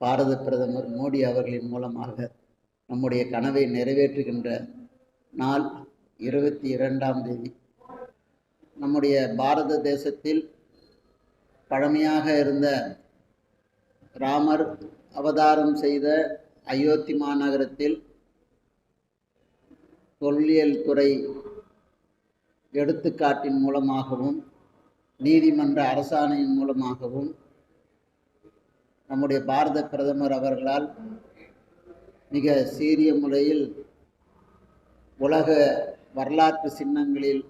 பாரத பிரதமர் மோடி அவர்களின் மூலமாக நம்முடைய கனவை நிறைவேற்றுகின்ற நாள் இருபத்தி இரண்டாம் தேதி. நம்முடைய பாரத தேசத்தில் பழமையாக இருந்த ராமர் அவதாரம் செய்த அயோத்தி மாநகரத்தில் தொல்லியல் துறை எடுத்துக்காட்டின் மூலமாகவும் நீதிமன்ற அரசாணையின் மூலமாகவும் நம்முடைய பாரத பிரதமர் அவர்களால் மிக சீரிய முறையில் உலக வரலாற்று சின்னங்களில்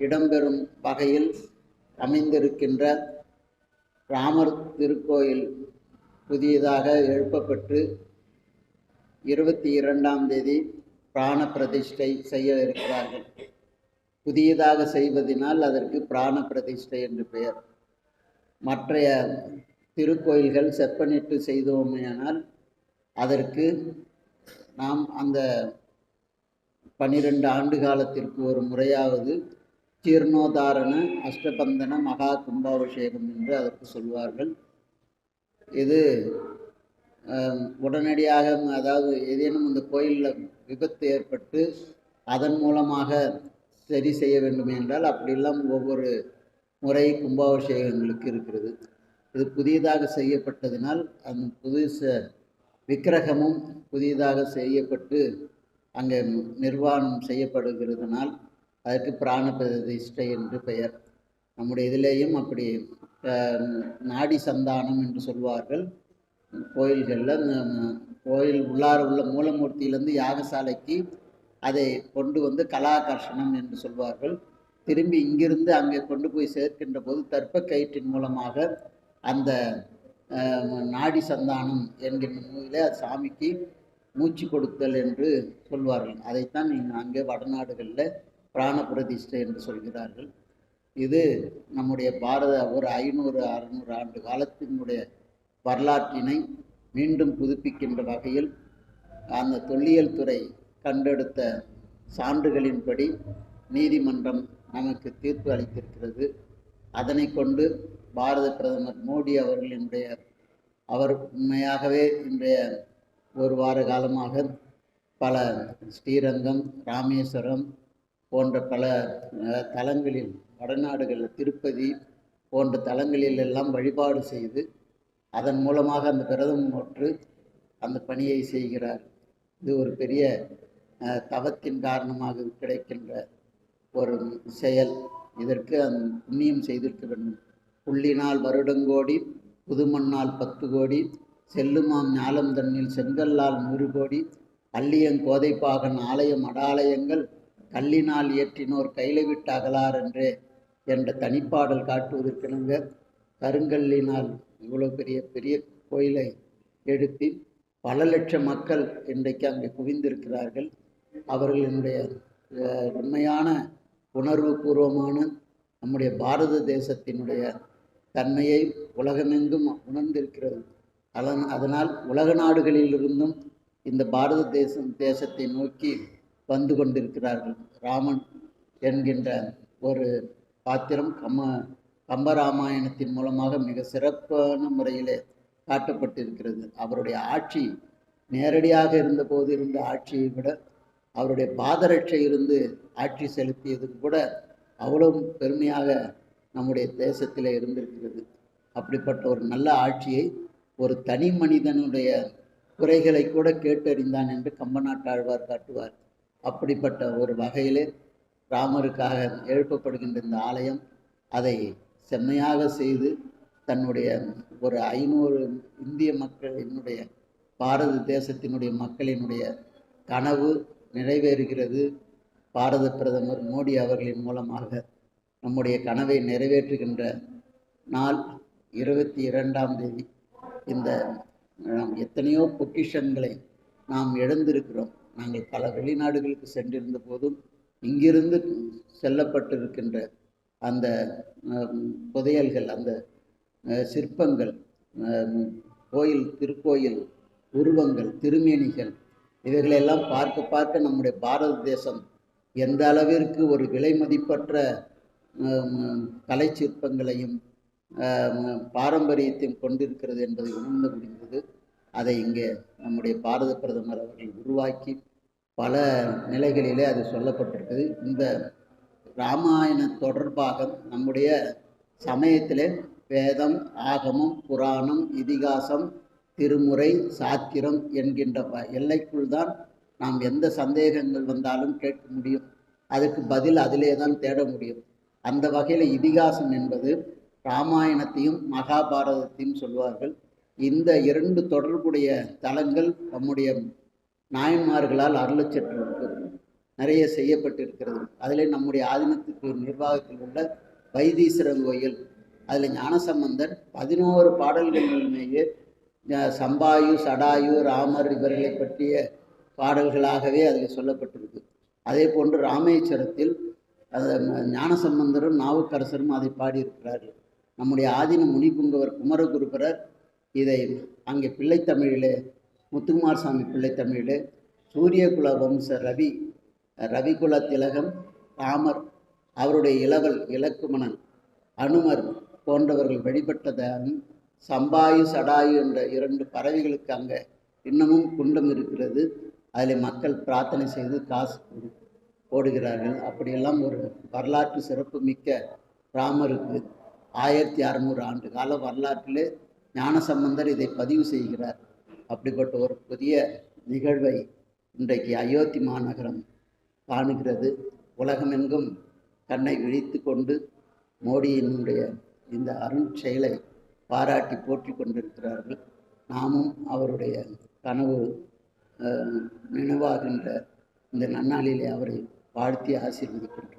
இடம்பெறும் வகையில் அமைந்திருக்கின்ற ராமர் திருக்கோயில் புதியதாக எழுப்பப்பட்டு இருபத்தி இரண்டாம் தேதி பிராண பிரதிஷ்டை செய்ய இருக்கிறார்கள். புதியதாக செய்வதனால் அதற்கு பிராண பிரதிஷ்டை என்று பெயர். மற்றைய திருக்கோயில்கள் செப்பனிட்டு செய்தோமேயானால் அதற்கு நாம் அந்த பன்னிரெண்டு ஆண்டு காலத்திற்கு ஒரு முறையாவது ஜீர்ணோதாரண அஷ்டபந்தன மகா கும்பாபிஷேகம் என்று அதற்கு சொல்வார்கள். இது உடனடியாக அதாவது ஏதேனும் இந்த கோயிலில் விபத்து ஏற்பட்டு அதன் மூலமாக சரி செய்ய வேண்டும் என்றால் அப்படியெல்லாம் ஒவ்வொரு முறை கும்பாபிஷேகங்களுக்கு இருக்கிறது. இது புதியதாக செய்யப்பட்டதினால் அந்த புதுச விக்கிரகமும் புதியதாக செய்யப்பட்டு அங்கே நிர்வாணம் செய்யப்படுகிறதுனால் அதற்கு பிராண பிரதிஷ்டை என்று பெயர். நம்முடைய இதிலேயும் அப்படி நாடி சந்தானம் என்று சொல்வார்கள். கோயில்களில் கோயில் உள்ளார உள்ள மூலமூர்த்தியிலேருந்து யாகசாலைக்கு அதை கொண்டு வந்து கலாகர்ஷணம் என்று சொல்வார்கள். திரும்பி இங்கிருந்து அங்கே கொண்டு போய் சேர்க்கின்ற போது தர்ப்ப கயிற்றின் மூலமாக அந்த நாடி சந்தானம் என்கின்ற நூலிலே அது சாமிக்கு மூச்சு கொடுத்தல் என்று சொல்வார்கள். அதைத்தான் நீங்கள் அங்கே வடநாடுகளில் பிராண பிரதிஷ்டை என்று சொல்கிறார்கள். இது நம்முடைய பாரத ஒரு ஐநூறு அறுநூறு ஆண்டு காலத்தினுடைய வரலாற்றினை மீண்டும் புதுப்பிக்கின்ற வகையில் அந்த தொல்லியல் துறை கண்டெடுத்த சான்றுகளின்படி நீதிமன்றம் நமக்கு தீர்ப்பு அளித்திருக்கிறது. அதனை கொண்டு பாரத பிரதமர் மோடி அவர்களினுடைய அவர் உண்மையாகவே இன்றைய ஒரு வார காலமாக பல ஸ்ரீரங்கம் ராமேஸ்வரம் போன்ற பல தலங்களில் வடநாடுகளில் திருப்பதி போன்ற தலங்களில் எல்லாம் வழிபாடு செய்து அதன் மூலமாக அந்த விரதம் ஒற்று அந்த பணியை செய்கிறார். இது ஒரு பெரிய தவத்தின் காரணமாக கிடைக்கின்ற ஒரு செயல். இதற்கு அந்த புண்ணியம் செய்திருக்க வேண்டும். புள்ளினால் வருடங்கோடி புதுமண்ணால் பத்து கோடி செல்லுமாம் ஞாலம் தன்னில் செங்கல்லால் நூறு கோடி அள்ளியங் கோதைப்பாகன் ஆலயம் அடாலயங்கள் கல்லினால் ஏற்றினோர் கையில விட்டு அகலார் என்றே என்ற தனிப்பாடல் காட்டுவதற்கெனுங்க கருங்கல்லினால் இவ்வளோ பெரிய பெரிய கோயிலை எழுப்பி பல லட்சம் மக்கள் இன்றைக்கு அங்கே குவிந்திருக்கிறார்கள். அவர்களினுடைய உண்மையான உணர்வு பூர்வமான நம்முடைய பாரத தேசத்தினுடைய தன்மையை உலகமெங்கும் உணர்ந்திருக்கிறது. அதன் அதனால் உலக நாடுகளிலிருந்தும் இந்த பாரத தேசம் தேசத்தை நோக்கி வந்து கொண்டிருக்கிறார்கள். ராமன் என்கின்ற ஒரு பாத்திரம் கம்ம கம்பராமாயணத்தின் மூலமாக மிக சிறப்பான முறையிலே காட்டப்பட்டிருக்கிறது. அவருடைய ஆட்சி நேரடியாக இருந்தபோது இருந்த ஆட்சியை விட அவருடைய பாதரட்சை இருந்து ஆட்சி செலுத்தியதும் கூட அவ்வளவு பெருமையாக நம்முடைய தேசத்தில் இருந்திருக்கிறது. அப்படிப்பட்ட ஒரு நல்ல ஆட்சியை ஒரு தனி மனிதனுடைய குறைகளை கூட கேட்டறிந்தான் என்று கம்பநாட்டாழ்வார் காட்டுவார். அப்படிப்பட்ட ஒரு வகையிலே ராமருக்காக எழுப்பப்படுகின்ற இந்த ஆலயம் அதை செம்மையாக செய்து தன்னுடைய ஒரு ஐநூறு இந்திய மக்களினுடைய பாரத தேசத்தினுடைய மக்களினுடைய கனவு நிறைவேறுகிறது. பாரத பிரதமர் மோடி அவர்களின் மூலமாக நம்முடைய கனவை நிறைவேற்றுகின்ற நாள் இருபத்தி இரண்டாம் தேதி. இந்த நாம் எத்தனையோ பொக்கிஷங்களை நாம் இழந்திருக்கிறோம் நாங்கள் பல வெளிநாடுகளுக்கு சென்றிருந்த போதும் இங்கிருந்து செல்லப்பட்டிருக்கின்ற அந்த புதையல்கள் அந்த சிற்பங்கள் கோயில் திருக்கோயில் உருவங்கள் திருமேனிகள் இவைகளெல்லாம் பார்க்க பார்க்க நம்முடைய பாரத தேசம் எந்த அளவிற்கு ஒரு விலை மதிப்பற்ற கலை சிற்பங்களையும் பாரம்பரியத்தையும் கொண்டிருக்கிறது என்பதை உணர்ந்து முடிந்தது அதை இங்கே நம்முடைய பாரத பிரதமர் அவர்கள் உருவாக்கி பல நிலைகளிலே அது சொல்லப்பட்டிருக்குது இந்த ராமாயணம் தொடர்பாக நம்முடைய சமயத்திலே வேதம் ஆகமம் புராணம் இதிகாசம் திருமுறை சாத்திரம் என்கின்ற எல்லைக்குள் தான் நாம் எந்த சந்தேகங்கள் வந்தாலும் கேட்க முடியும். அதுக்கு பதில் அதிலே தான் தேட முடியும். அந்த வகையில் இதிகாசம் என்பது ராமாயணத்தையும் மகாபாரதத்தையும் சொல்வார்கள். இந்த இரண்டு தொடர்புடைய தலங்கள் நம்முடைய நாயன்மார்களால் அருளச்சற்று நிறைய செய்யப்பட்டிருக்கிறது. அதில் நம்முடைய ஆதீனத்துக்கு நிர்வாகத்தில் உள்ள வைத்தீஸ்வரன் கோயில் அதில் ஞானசம்பந்தர் பதினோரு பாடல்களிலுமேயே சம்பாயு சடாயு ராமர் இவர்களை பற்றிய பாடல்களாகவே அதில் சொல்லப்பட்டிருக்கு. அதே போன்று ராமேஸ்வரத்தில் அது ஞானசம்பந்தரும் நாவுக்கரசரும் அதை பாடியிருக்கிறார்கள். நம்முடைய ஆதீன முனிபுங்கவர் குமரகுருபரர் இதை அங்கே பிள்ளைத்தமிழிலே முத்துக்குமார் சாமி பிள்ளைத்தமிழிலே சூரியகுல வம்ச ரவி ரவிகுல திலகம் ராமர் அவருடைய இளவல் இலக்குமணன் அனுமர் போன்றவர்கள் வழிபட்டதாலும் சம்பாயு சடாயு என்ற இரண்டு பறவைகளுக்கு அங்கே இன்னமும் குண்டம் இருக்கிறது. அதில் மக்கள் பிரார்த்தனை செய்து காசு கொடுக்கும் போடுகிறார்கள். அப்படியெல்லாம் ஒரு வரலாற்று சிறப்பு மிக்க ராமருக்கு ஆயிரத்தி அறநூறு ஆண்டு கால வரலாற்றிலே ஞானசம்பந்தர் இதை பதிவு செய்கிறார். அப்படிப்பட்ட ஒரு புதிய நிகழ்வை இன்றைக்கு அயோத்தி மாநகரம் காணுகிறது. உலகமெங்கும் கண்ணை விழித்து கொண்டு மோடியினுடைய இந்த அருண் செயலை பாராட்டி போற்றி கொண்டிருக்கிறார்கள். நாமும் அவருடைய கனவு நினைவாகின்ற இந்த நன்னாளிலே அவரை வாழ்த்தி ஆசீர்வதிக்கின்றோம்